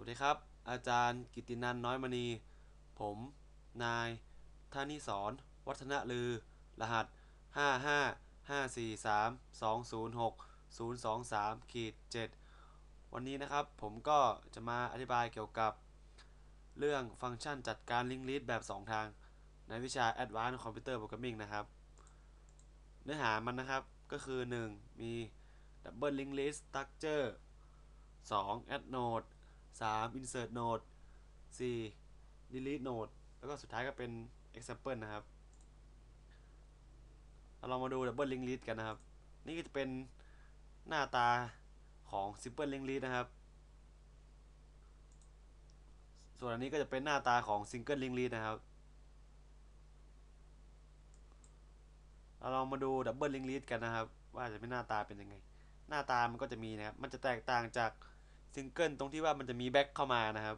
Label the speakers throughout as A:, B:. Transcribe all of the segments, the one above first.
A: วัสดีครับ อาจารย์กิตินันน้อยมณี ผม นายธนิสรวัฒนลือ รหัส 5 5 5 4 3 2 0 6 0 2 3ขีด7วันนี้นะครับผมก็จะมาอธิบายเกี่ยวกับ เรื่องฟังก์ชันจัดการลิงก์ลิสต์แบบ 2 ทาง ในวิชา Advanced Computer Programming นะครับ เนื้อหามันนะครับก็คือ 1. มี Double Linked List Structure 2. Add Node 3. Insert Node 4. Delete Node แล้วก็สุดท้ายก็เป็น Example นะครับ เรามาดู Double link List กันนะครับ นี่ก็จะเป็นหน้าตาของ Simple link List นะครับ ส่วนอันนี้ก็จะเป็นหน้าตาของ Single link List นะครับ เราลองมาดู Double link List กันนะครับ ว่าจะเป็นหน้าตาเป็นยังไง หน้าตามันก็จะมีนะครับ มันจะแตกต่างจาก ซิงเกิลตรงที่ว่ามันจะมีแบ็คเข้ามานะครับ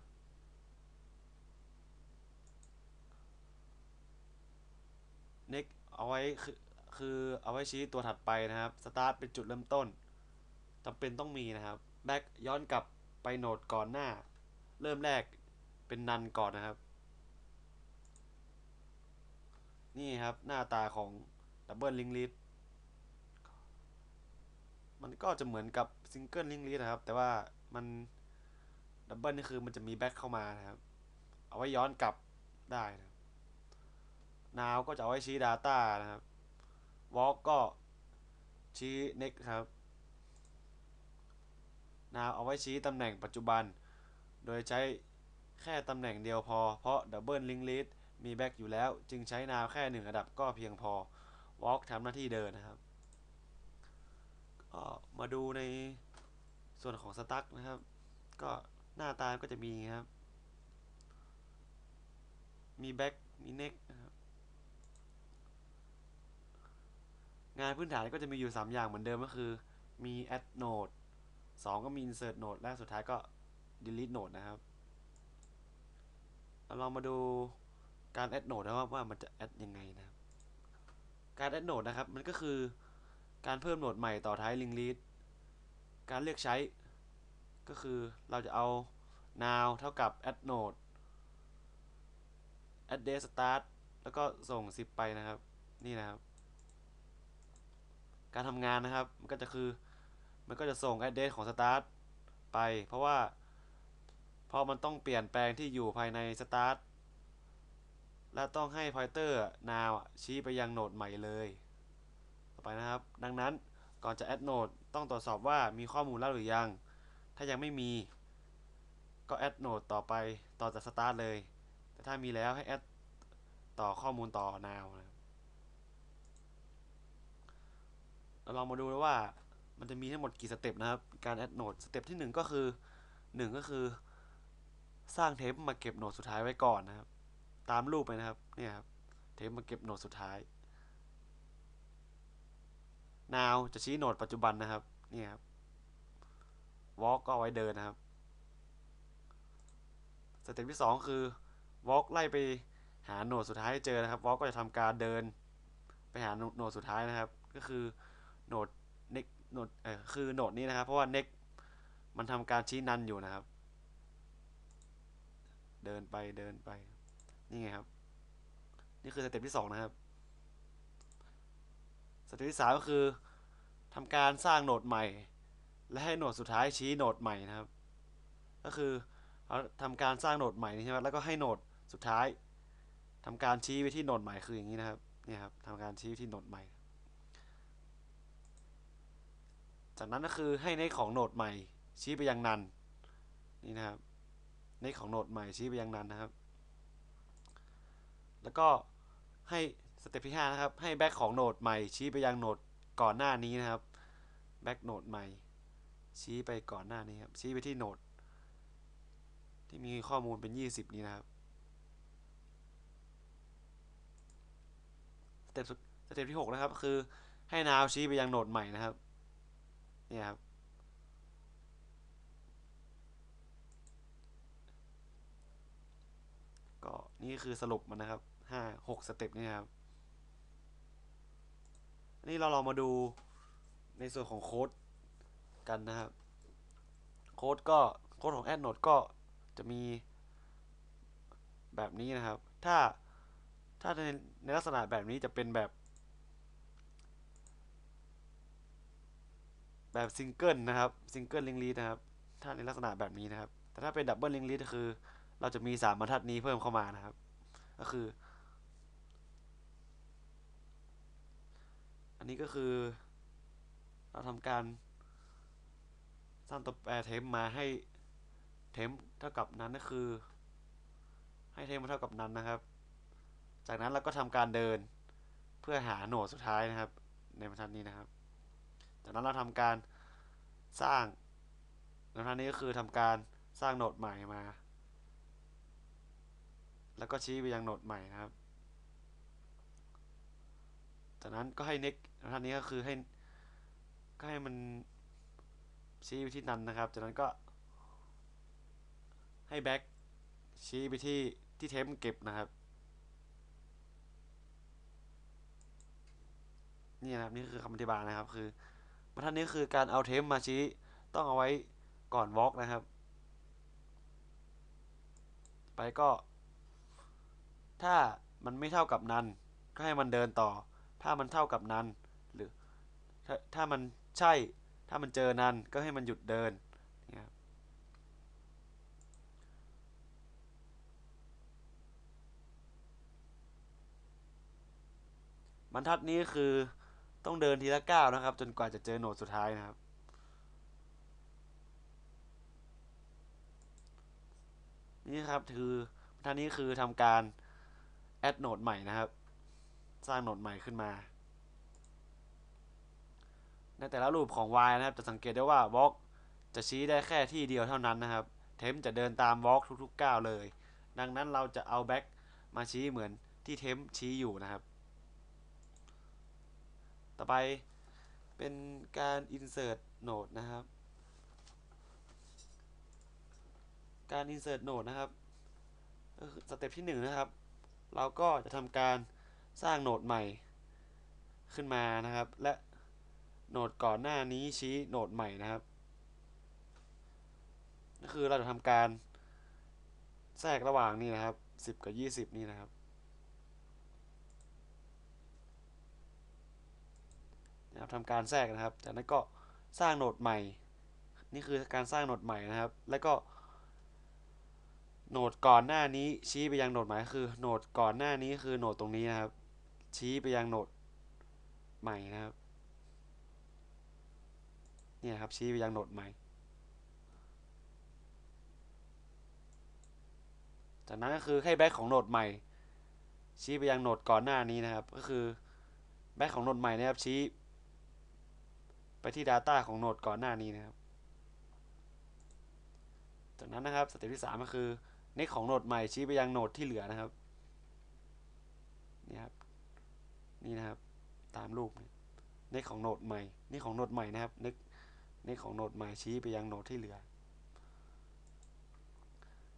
A: next เอาไว้คือคือเอาไว้ชี้ตัวถัดไปนะครับ start เป็นจุดเริ่มต้นจำเป็นต้องมีนะครับ back ย้อนกลับไปโหนดก่อนหน้า เริ่มแรกเป็นนันก่อนนะครับ นี่ครับหน้าตาของ Double Link List มันก็จะเหมือนกับซิงเกิลลิงลิสนะครับ แต่ว่ามันดับเบิลนี่คือมันจะมีแบ็คเข้ามานะครับ เอาไว้ย้อนกลับได้นะนาวก็จะเอาไว้ชี้ Data นะครับวอลก็ชี้ next ครับนาวเอาไว้ชี้ตำแหน่งปัจจุบัน โดยใช้แค่ตำแหน่งเดียวพอ เพราะ Double Link List มีแบ็คอยู่แล้ว จึงใช้นาวแค่หนึ่งระดับก็เพียงพอ Walk ทำหน้าที่เดินนะครับ ก็มาดูในส่วนของสตั๊กนะครับ ก็หน้าตาก็จะมีครับ มีแบ็กมีเน็กนะครับงานพื้นฐานก็จะมีอยู่ 3 อย่างเหมือนเดิมก็คือ มี add node 2 ก็มี insert node และสุดท้ายก็ delete node นะครับเราลองมาดูการ add node นะว่ามันจะ add ยังไงนะครับ การ add node นะครับ มันก็คือ การเพิ่มโหนดใหม่ต่อท้าย link list การเลือกใช้ ก็คือเราจะเอา now เท่ากับ add node address start แล้วก็ส่ง 10 ไปนะครับ นี่นะครับ การทำงานนะครับ มันก็จะคือ มันก็จะส่ง address ของ start ไป เพราะว่า เพราะมันต้องเปลี่ยนแปลงที่อยู่ภายใน start และต้องให้ pointer now ชี้ไปยังโหนดใหม่เลย อไปนะครับ ดังนั้นก่อนจะ add node ต้องตรวจสอบว่ามีข้อมูลแล้วหรือยัง ถ้ายังไม่มีก็ add node ต่อไปต่อจาก start เลย แต่ถ้ามีแล้วให้ add ต่อข้อมูลต่อ now นะครับเราลองมาดูว่ามันจะมีทั้งหมดกี่สเต็ปนะครับ การ add node สเต็ปที่ 1 ก็คือ 1 ก็คือ สร้างเทปมาเก็บโนดสุดท้ายไว้ก่อนนะครับ ตามรูปไปนะครับ เนี่ยครับ เทปมาเก็บโนดสุดท้าย now จะชี้โหนดปัจจุบันนะครับนี่ครับ walk ก็เอาไว้เดินนะครับสเต็ปที่ 2 คือ walk ไล่ไปหาโหนดสุดท้ายให้เจอนะครับ walk ก็จะทำการเดิน ไปหาโหนดสุดท้ายนะครับ ก็คือโหนด next โหนดเออคือโหนดนี้นะครับ เพราะว่า next มันทำการชี้นันอยู่นะครับ เดินไปเดินไปนี่ไงครับ นี่คือสเต็ปที่ 2 นะครับ สเต็ปที่3ก็คือทำการสร้างโหนดใหม่ และให้โหนดสุดท้ายชี้โหนดใหม่นะครับ ก็คือเราทำการสร้างโหนดใหม่นี่ใช่ไหมแล้วก็ให้โหนดสุดท้ายทำการชี้ไปที่โหนดใหม่คืออย่างนี้นะครับเนี่ยครับทำการชี้ไปที่โหนดใหม่ จากนั้นก็คือให้ในของโหนดใหม่ ชี้ไปยังนันนี่นะครับในของโหนดใหม่ชี้ไปยังนันนะครับ แล้วก็ให้ สเต็ปที่5นะครับให้แบ็กของโหนดใหม่ชี้ไปยังโหนดก่อนหน้านี้นะครับแบ็กโหนดใหม่ ชี้ไปก่อนหน้านี้ครับชี้ไปที่โหนดที่มีข้อมูลเป็น 20 นี้นะครับสเต็ปสุดสเต็ปที่ 6 นะครับ คือให้นาวชี้ไปยังโหนดใหม่นะครับเนี่ยครับก็นี่คือสรุปมันนะครับห้าหกสเต็ปนี่ครับ อันนี้เราลองมาดูในส่วนของโค้ดกันนะครับ โค้ดก็โค้ดของ Add Node ก็จะมีแบบนี้นะครับ ถ้าถ้าในในลักษณะแบบนี้จะเป็นแบบ แบบซิงเกิลนะครับซิงเกิลลิงลีนะครับ ถ้าในลักษณะแบบนี้นะครับ แต่ถ้าเป็นดับเบิลลิงลีก็คือ เราจะมีสามบรรทัดนี้เพิ่มเข้ามานะครับ ก็คือ อันนี้ก็คือ เราทำการสร้างตัวแปรเทมมาให้เทมเท่ากับนั้นก็คือ ให้เทมมันเท่ากับนั้นนะครับ จากนั้นเราก็ทำการเดินเพื่อหาโหนดสุดท้ายนะครับ ในบรรทัดนี้นะครับ จากนั้นเราทำการสร้างในบรรทัดนี้ก็คือทำการสร้างโหนดใหม่มา แล้วก็ชี้ไปยังโหนดใหม่นะครับ จากนั้นก็ให้ next บรรทัดนี้ก็คือให้ก็ให้มันชี้ไปที่นั้นนะครับ จากนั้นก็ ให้ back ชี้ไปที่ที่เทมเก็บนะครับ นี่นะครับนี่คือคำอธิบายนะครับ คือบรรทัดนี้คือการเอาเทมมาชี้ต้องเอาไว้ก่อนวอล์กนะครับ ไปก็ ถ้ามันไม่เท่ากับนันก็ให้มันเดินต่อ ถ้ามันเท่ากับนันหรือถ้าถ้ามันใช่ถ้ามันเจอนันก็ให้มันหยุดเดินนี่ครับบรรทัดนี้คือต้องเดินทีละก้าวนะครับ จนกว่าจะเจอโหนดสุดท้ายนะครับ นี่ครับคือบรรทัดนี้คือทำการแอดโหนดใหม่นะครับ สร้างโหนดใหม่ขึ้นมา ในแต่ละรูปของ y นะครับ จะสังเกตได้ว่า walk จะชี้ได้แค่ที่เดียวเท่านั้นนะครับ เทมจะเดินตาม walk ทุกๆก้าวเลย ดังนั้นเราจะเอา back มาชี้เหมือนที่เทมชี้อยู่นะครับ ต่อไปเป็นการ insert node นะครับ การ insert node นะครับก็คือสเต็ปที่1นะครับ เราก็จะทำการ สร้างโหนดใหม่ขึ้นมานะครับ และโหนดก่อนหน้านี้ชี้โหนดใหม่นะครับก็คือเราจะทำการแทรกระหว่างนี่นะครับ 10 กับ 20 นี่นะครับนะครับทำการแทรกนะครับ จากนั้นก็สร้างโหนดใหม่ นี่คือการสร้างโหนดใหม่นะครับ แล้วก็โหนดก่อนหน้านี้ชี้ไปยังโหนดใหม่คือโหนดก่อนหน้านี้คือโหนดตรงนี้นะครับ ชี้ไปยังโหนดใหม่นะครับเนี่ยครับชี้ไปยังโหนดใหม่ จากนั้นก็คือให้แบ็คของโหนดใหม่ ชี้ไปยังโหนดก่อนหน้านี้นะครับ ก็คือแบ็คของโหนดใหม่นะครับชี้ ไปที่ Data ของโหนดก่อนหน้านี้นะครับ จากนั้นนะครับสเต็ปที่ 3 ก็คือเน็กของโหนดใหม่ชี้ไปยังโหนดที่เหลือนะครับนี่ครับ นี่นะครับ ตามรูปเน็กของโหนดใหม่ นี่ของโหนดใหม่นะครับเน็กเน็กของโหนดใหม่ชี้ไปยังโหนดที่เหลือ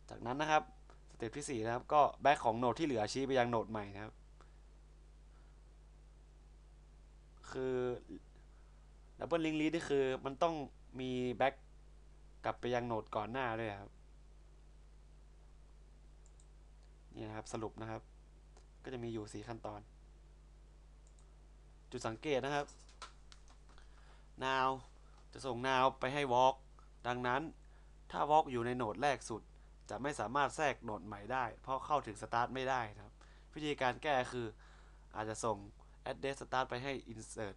A: จากนั้นนะครับสเต็ปที่4นะครับก็แบ็คของโหนดที่เหลือชี้ไปยังโหนดใหม่นะครับ คือดับเบิลลิงก์ลีดนี่คือมันต้องมีแบ็กกลับไปยังโหนดก่อนหน้าด้วยครับนี่นะครับสรุปนะครับ ก็จะมีอยู่ 4 ขั้นตอน จุดสังเกตนะครับ now จะส่ง now ไปให้ walk ดังนั้นถ้า walk อยู่ในโหนดแรกสุด จะไม่สามารถแทรกโหนดใหม่ได้ เพราะเข้าถึง start ไม่ได้นะครับ วิธีการแก้คืออาจจะส่ง address start ไปให้ insert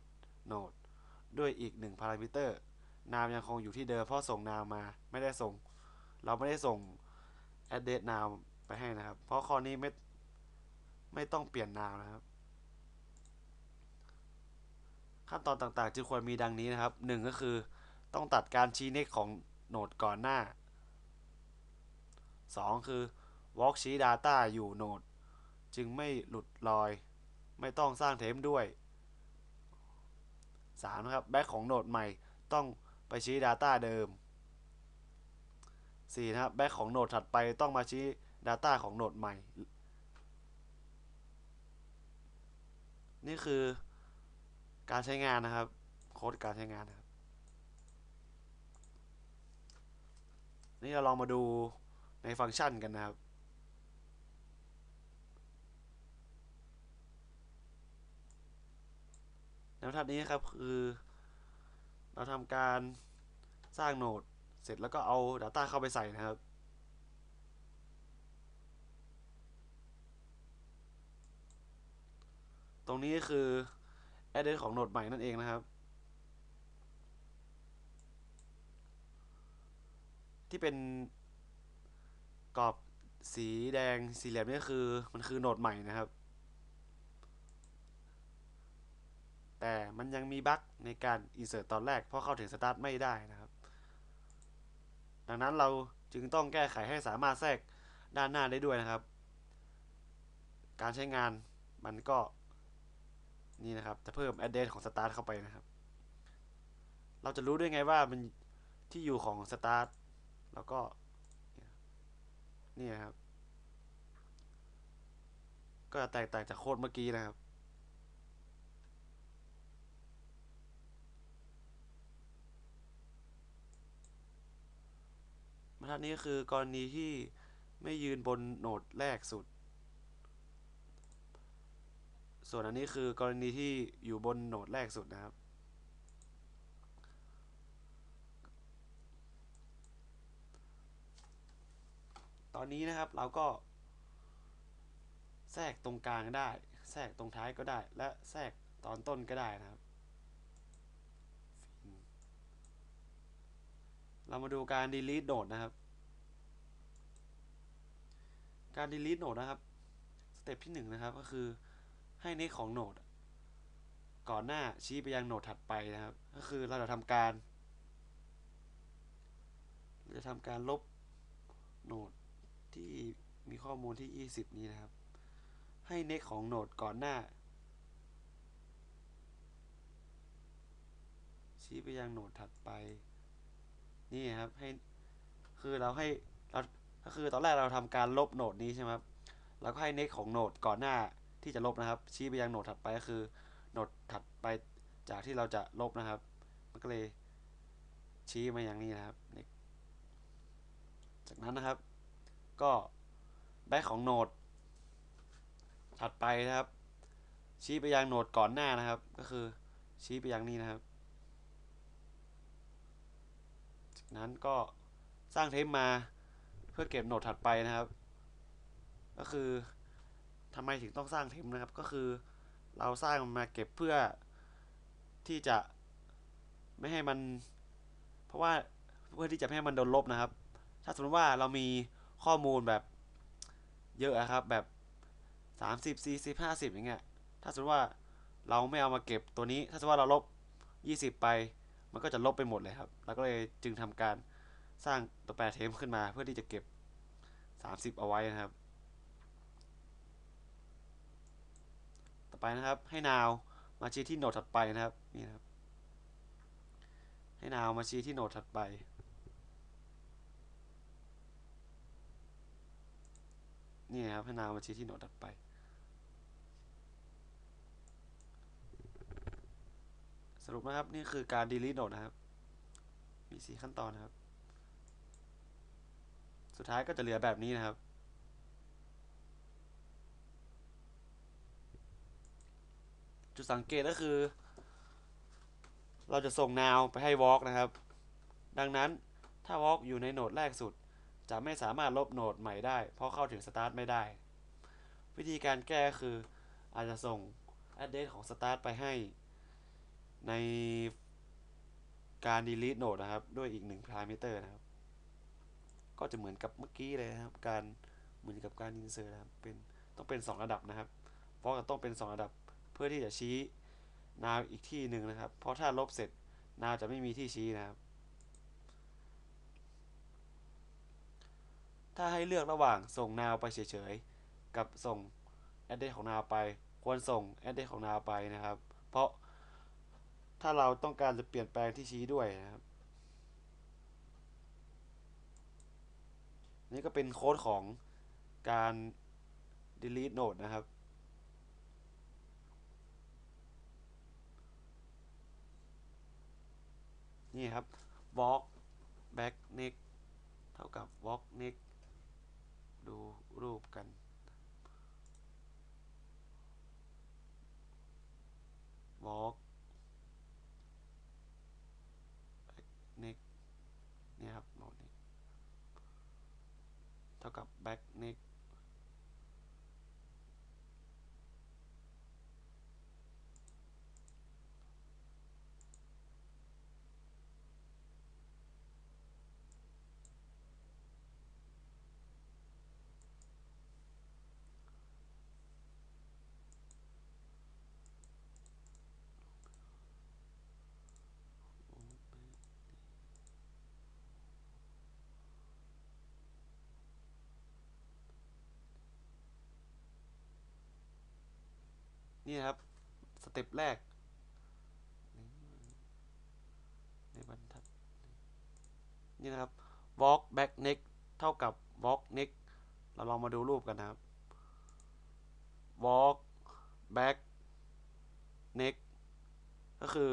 A: node ด้วยอีกหนึ่งพารามิเตอร์นามยังคงอยู่ที่เดิมเพราะส่งนามมาไม่ได้ส่ง เราไม่ได้ส่ง address นามไปให้นะครับ เพราะข้อนี้ไม่ไม่ต้องเปลี่ยนนามนะครับ ขั้นตอนต่างๆ จึงควรมีดังนี้นะครับหนึ่งก็คือต้องตัดการชี้เน็กของโหนดก่อนหน้า 2 คือ walk ชี้ data อยู่โหนด จึงไม่หลุดลอย ไม่ต้องสร้างเทมด้วย 3 นะครับแบ็คของโหนดใหม่ต้องไปชี้ Data เดิม 4 นะครับแบ็คของโหนดถัดไปต้องมาชี้ Data ของโหนดใหม่ นี่คือ การใช้งานนะครับ โค้ดการใช้งานนะครับนี่เราลองมาดูในฟังก์ชันกันนะครับ ในบรรทัดนี้ครับคือ เราทำการสร้างโนดเสร็จแล้วก็เอา Data เข้าไปใส่นะครับตรงนี้คือ address ของโหนดใหม่นั่นเองนะครับ ที่เป็นกรอบสีแดงสี่เหลี่ยมนี่คือมันคือโหนดใหม่นะครับ แต่มันยังมีบั๊กในการ insert ตอนแรก เพราะเข้าถึง start ไม่ได้นะครับ ดังนั้นเราจึงต้องแก้ไขให้สามารถแทรกด้านหน้าได้ด้วยนะครับ การใช้งานมันก็ นี่นะครับจะเพิ่ม address ของ start เข้าไปนะครับ เราจะรู้ได้ไงว่ามันที่อยู่ของ start แล้วก็นี่นะครับ ก็จะแตกต่างจากโค้ดเมื่อกี้นะครับบรรทัดนี้คือกรณีที่ไม่ยืนบนโหนดแรกสุด ส่วนอันนี้คือกรณีที่อยู่บนโหนดแรกสุดนะครับ ตอนนี้นะครับเราก็ แทรกตรงกลางได้ แทรกตรงท้ายก็ได้ และแทรกตอนต้นก็ได้นะครับ เรามาดูการ delete โหนดนะครับ การ delete โหนดนะครับ สเต็ปที่1นงนะครับก็คือ ให้เนของโหนด ก่อนหน้าชี้ไปยังโหนดถัดไปนะครับ ก็คือเราจะทำการเราจะทำการลบโหนดที่มีข้อมูลที่ 20 นี้นะครับ ให้เนของโหนดก่อนหน้า ชี้ไปยังโหนดถัดไป นี่ครับให้คือเราให้เราก็คือตอนแรกเราทำการลบโหนดนี้ใช่ไหมครับเราก็ให้เน็กของโหนดก่อนหน้า ที่จะลบนะครับ ชี้ไปยังโหนดถัดไปก็คือโหนดถัดไปจากที่เราจะลบนะครับ มันก็เลยชี้มาอย่างนี้นะครับ จากนั้นนะครับ ก็แบ็คของโหนดถัดไปนะครับ ชี้ไปยังโหนดก่อนหน้านะครับ ก็คือชี้ไปยังนี้นะครับ จากนั้นก็สร้างเทปมาเพื่อเก็บโหนดถัดไปนะครับ ก็คือ ทำไมถึงต้องสร้างเทมนะครับ ก็คือเราสร้างมาเก็บเพื่อที่จะไม่ให้มัน เพราะว่าเพื่อที่จะไม่ให้มันโดนลบนะครับ ถ้าสมมติว่าเรามีข้อมูลแบบเยอะครับแบบ 30 40 50 อย่างเงี้ย ถ้าสมมติว่าเราไม่เอามาเก็บตัวนี้ ถ้าสมมติว่าเราลบ 20 ไป มันก็จะลบไปหมดเลยครับแล้วก็เลยจึงทำการสร้างตัวแปรเทมขึ้นมาเพื่อที่จะเก็บ 30 เอาไว้นะครับ ต่อ ไปนะครับ ให้นาวมาชี้ที่โหนดถัดไปนะครับนี่นะครับ ให้นาวมาชี้ที่โหนดถัดไป นี่นะครับให้นาวมาชี้ที่โหนดถัดไปสรุปนะครับ นี่คือการ delete โหนดนะครับ มี 4 ขั้นตอนนะครับ สุดท้ายก็จะเหลือแบบนี้นะครับ จุดสังเกตก็คือ เราจะส่ง now ไปให้ walk นะครับ ดังนั้นถ้า walk อยู่ในโหนดแรกสุด จะไม่สามารถลบโหนดใหม่ได้ เพราะเข้าถึง start ไม่ได้ วิธีการแก้คืออาจจะส่ง address ของ start ไปให้ ในการ delete node นะครับ ด้วยอีกหนึ่ง parameter นะครับ ก็จะเหมือนกับเมื่อกี้เลยนะครับ การเหมือนกับการ insert นะครับเป็นต้องเป็น 2 ระดับนะครับเพราะต้องเป็น 2 ระดับ เพื่อที่จะชี้ now อีกที่หนึ่งนะครับ เพราะถ้าลบเสร็จ now จะไม่มีที่ชี้นะครับ ถ้าให้เลือกระหว่างส่ง now ไปเฉยๆ กับส่ง address ของ now ไป ควรส่ง address ของ now ไปนะครับ เพราะถ้าเราต้องการจะเปลี่ยนแปลงที่ชี้ด้วยนะครับ นี่ก็เป็นโค้ดของการ delete node นะครับ นี่ครับ walk back neck เท่ากับ walk neck ดูรูปกัน walk back neck นี่ครับโหมดนี้ เท่ากับ back neck นี่ครับ สเต็ปแรก ในบรรทัด นี่นะครับ walk back neck เท่ากับ walk neck เราลองมาดูรูปกันนะครับ walk back neck ก็คือ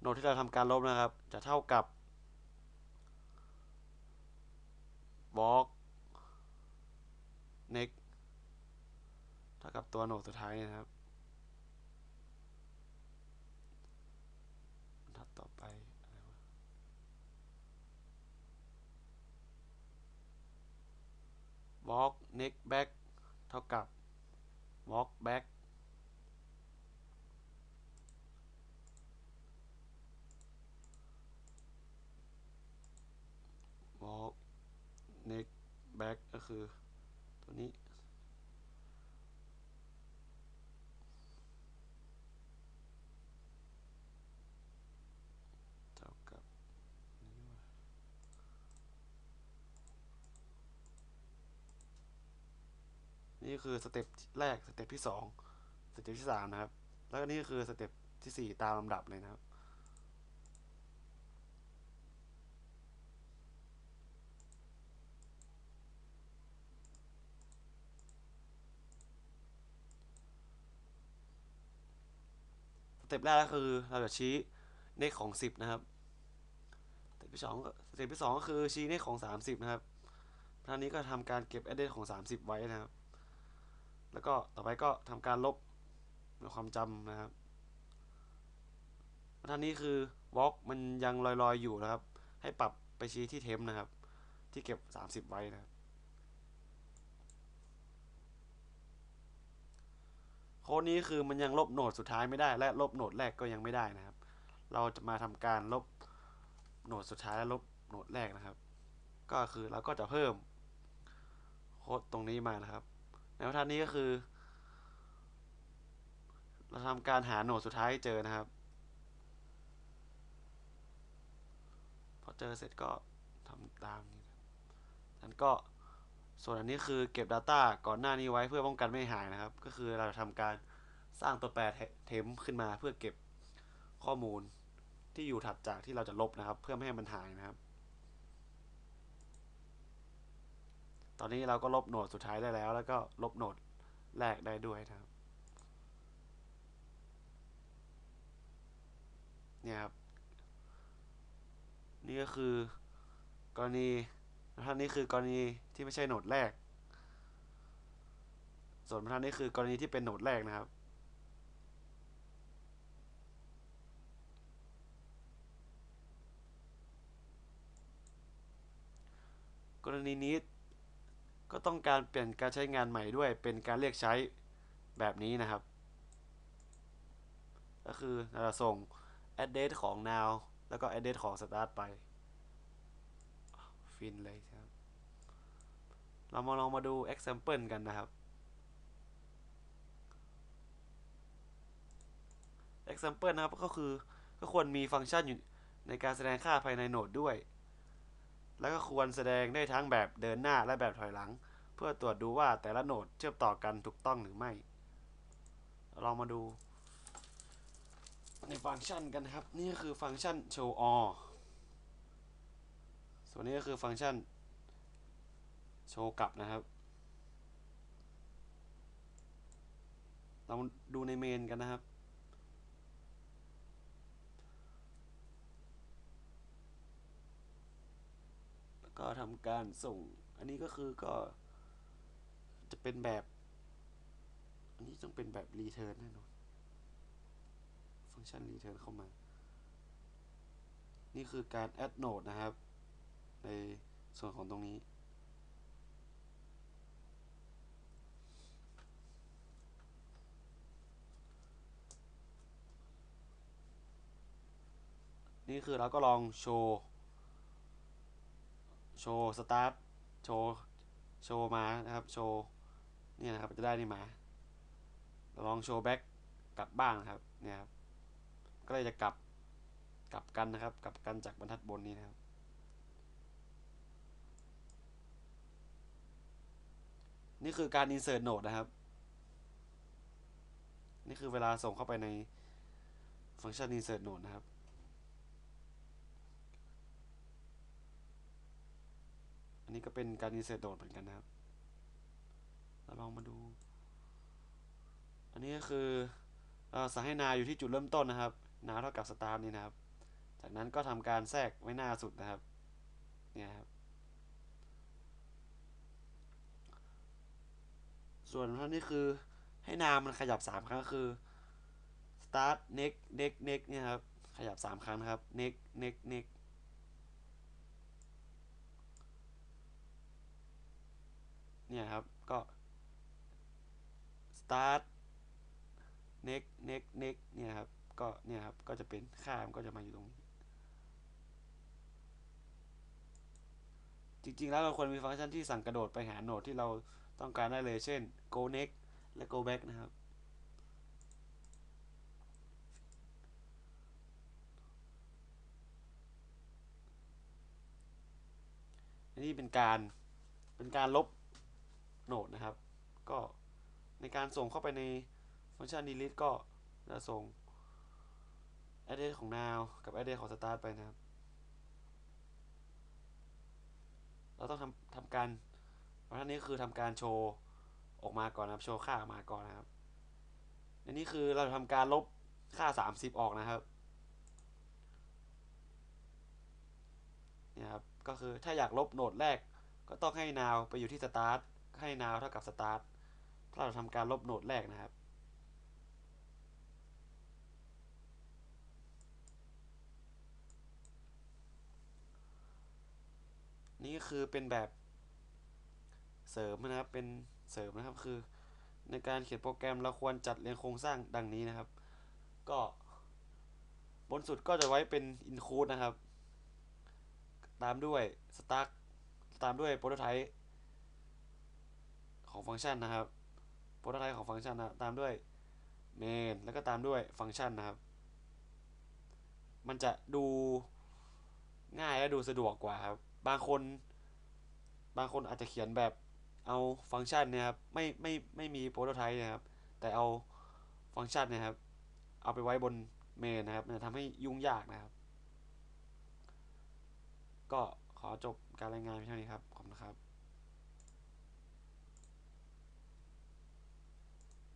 A: โน้ตที่เราทำการลบนะครับ จะเท่ากับ walk neck เท่ากับตัวโน้ตสุดท้ายนะครับ บรรทัดต่อไปอะไรวะ walk neck back เท่ากับ walk back walk neck back ก็คือ ตัวนี้ เท่ากับนี่ว่า นี่คือสเต็ปแรกสเต็ปที่สองสเต็ปที่สามนะครับ แล้วก็นี่คือสเต็ปที่สี่ตามลำดับเลยนะครับสเต็ปแรกก็คือเราจะชี้เลขของ 10 นะครับ สเต็ปที่สองก็สเต็ปที่สองก็คือชี้เลขของ 30 นะครับท่านี้ก็ทำการเก็บ address ของ 30 ไว้นะครับ แล้วก็ต่อไปก็ทำการลบในความจำนะครับท่านี้คือ walk มันยังลอยๆอยู่นะครับ ให้ปรับไปชี้ที่เทมนะครับ ที่เก็บ 30 ไว้นะครับโค้ดนี้คือมันยังลบโหนดสุดท้ายไม่ได้ และลบโหนดแรกก็ยังไม่ได้นะครับ เราจะมาทำการลบโหนดสุดท้ายและลบโหนดแรกนะครับ ก็คือเราก็จะเพิ่มโค้ดตรงนี้มานะครับ ในบรรทัดนี้ก็คือ เราทำการหาโหนดสุดท้ายเจอนะครับ พอเจอเสร็จก็ทำตามนี้นั้นก็ส่วนอันนี้คือเก็บ Data ก่อนหน้านี้ไว้เพื่อป้องกันไม่หายนะครับ ก็คือเราทำการสร้างตัวแปรเทมขึ้นมาเพื่อเก็บข้อมูลที่อยู่ถัดจากที่เราจะลบนะครับ เพื่อไม่ให้มันหายนะครับ ตอนนี้เราก็ลบโหนดสุดท้ายได้แล้ว แล้วก็ลบโหนดแรกได้ด้วยนะครับ เนี่ยครับ นี่ก็คือกรณีท่านนี้คือกรณีที่ไม่ใช่โหนดแรก ส่วนท่านนี้คือกรณีที่เป็นโหนดแรกนะครับกรณีนี้ ก็ต้องการเปลี่ยนการใช้งานใหม่ด้วยเป็นการเรียกใช้แบบนี้นะครับ ก็คือเราส่ง address ของ now แล้วก็ address ของ start ไป ฟินเลยครับ เรามาลองมาดู example กันนะครับ example นะครับก็คือก็ควรมีฟังก์ชันอยู่ในการแสดงค่าภายในโหนดด้วย แล้วก็ควรแสดงได้ทั้งแบบเดินหน้าและแบบถอยหลัง เพื่อตรวจดูว่าแต่ละโหนดเชื่อมต่อกันถูกต้องหรือไม่เรามาดู ในฟังก์ชันกันครับ นี่คือฟังก์ชัน show all ส่วนนี้ก็คือฟังก์ชันโชว์กลับนะครับ เราดูในเมนกันนะครับ ก็ทำการส่ง อันนี้ก็คือก็ จะเป็นแบบ อันนี้ต้องเป็นแบบ return แน่นอน ฟังก์ชัน return เข้ามา นี่คือการ add node นะครับ ในส่วนของตรงนี้ นี่คือเราก็ลองโชว์ โชว์สตาร์ทโชว์โชว์มานะครับโชว์เนี่ยนะครับจะได้นี่มาลองโชว์แบ็กกลับบ้างนะครับเนี่ยครับก็เลยจะกลับกลับกันนะครับ กลับกันจากบรรทัดบนนี้นะครับ นี่คือการ insert node นะครับ นี่คือเวลาส่งเข้าไปในฟังก์ชัน insert node นะครับ นี้ก็เป็นการ insert node เหมือนกันนะครับเราลองมาดู อันนี้ก็คือเราสั่งให้นาอยู่ที่จุดเริ่มต้นนะครับ นาเท่ากับ start นี่นะครับ จากนั้นก็ทำการแทรกไว้หน้าสุดนะครับ เนี่ยครับ ส่วนท่านนี้คือให้นามันขยับ 3 ครั้งก็คือ start next next next เนี่ยครับ ขยับ 3 ครั้งนะครับ next next next เนี่ยครับ ก็ start next next next เนี่ยครับ ก็เนี่ยครับ ก็จะเป็นค่ามันก็จะมาอยู่ตรงนี้ จริงๆ แล้วเราควรมีฟังก์ชันที่สั่งกระโดดไปหาโหนดที่เราต้องการได้เลย เช่น go next และ go back นะครับอันนี้เป็นการเป็นการลบ โหนดนะครับ ก็ในการส่งเข้าไปในฟังก์ชัน delete ก็จะส่ง address ของ now กับ address ของ start ไปนะครับ เราต้องทำทำการเพราะท่านนี้คือทำการโชว์ออกมาก่อนนะครับ โชว์ค่าออกมาก่อนนะครับอันนี้คือเราทำการลบค่า 30 ออกนะครับนี่ครับ ก็คือถ้าอยากลบโหนดแรกก็ต้องให้ now ไปอยู่ที่ start ให้ now เท่ากับ start ถ้าเราทำการลบโนดแรกนะครับ นี่คือเป็นแบบเสริมนะครับ เป็นเสริมนะครับคือ ในการเขียนโปรแกรมเราควรจัดเรียงโครงสร้างดังนี้นะครับ ก็บนสุดก็จะไว้เป็น include นะครับ ตามด้วย stack ตามด้วย prototype ของฟังก์ชันนะครับ prototype ของฟังก์ชันนะตามด้วย main แล้วก็ตามด้วยฟังก์ชันนะครับ มันจะดูง่ายและดูสะดวกกว่าครับ บางคน บางคนอาจจะเขียนแบบเอาฟังก์ชันเนี่ยครับไม่ไม่ไม่มีโปรโตไทป์นะครับ แต่เอาฟังก์ชันนะครับ เอาไปไว้บนเมนนะครับมันจะทำให้ยุ่งยากนะครับ ก็ขอจบการรายงานเพียงเท่านี้ครับ ขอบคุณครับ